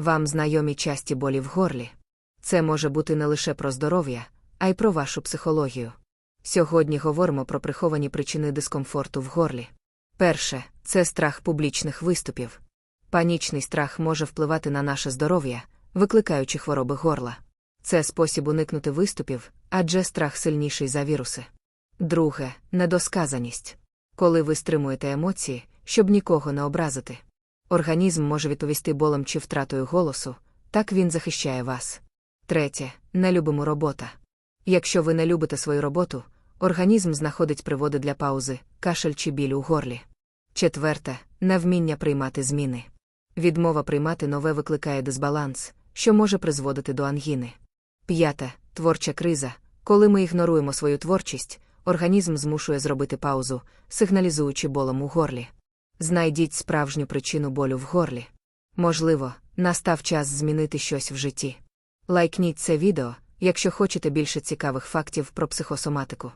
Вам знайомі часті болі в горлі. Це може бути не лише про здоров'я, а й про вашу психологію. Сьогодні говоримо про приховані причини дискомфорту в горлі. Перше це страх публічних виступів. Панічний страх може впливати на наше здоров'я, викликаючи хвороби горла. Це спосіб уникнути виступів, адже страх сильніший за віруси. Друге недосказаність. Коли ви стримуєте емоції, щоб нікого не образити. Організм може відповісти болем чи втратою голосу, так він захищає вас. Третє нелюбимо робота. Якщо ви не любите свою роботу, організм знаходить приводи для паузи, кашель чи біль у горлі. Четверте невміння приймати зміни. Відмова приймати нове викликає дисбаланс, що може призводити до ангіни. П'яте творча криза. Коли ми ігноруємо свою творчість, організм змушує зробити паузу, сигналізуючи болом у горлі. Знайдіть справжню причину болю в горлі. Можливо, настав час змінити щось в житті. Лайкніть це відео, якщо хочете більше цікавих фактів про психосоматику.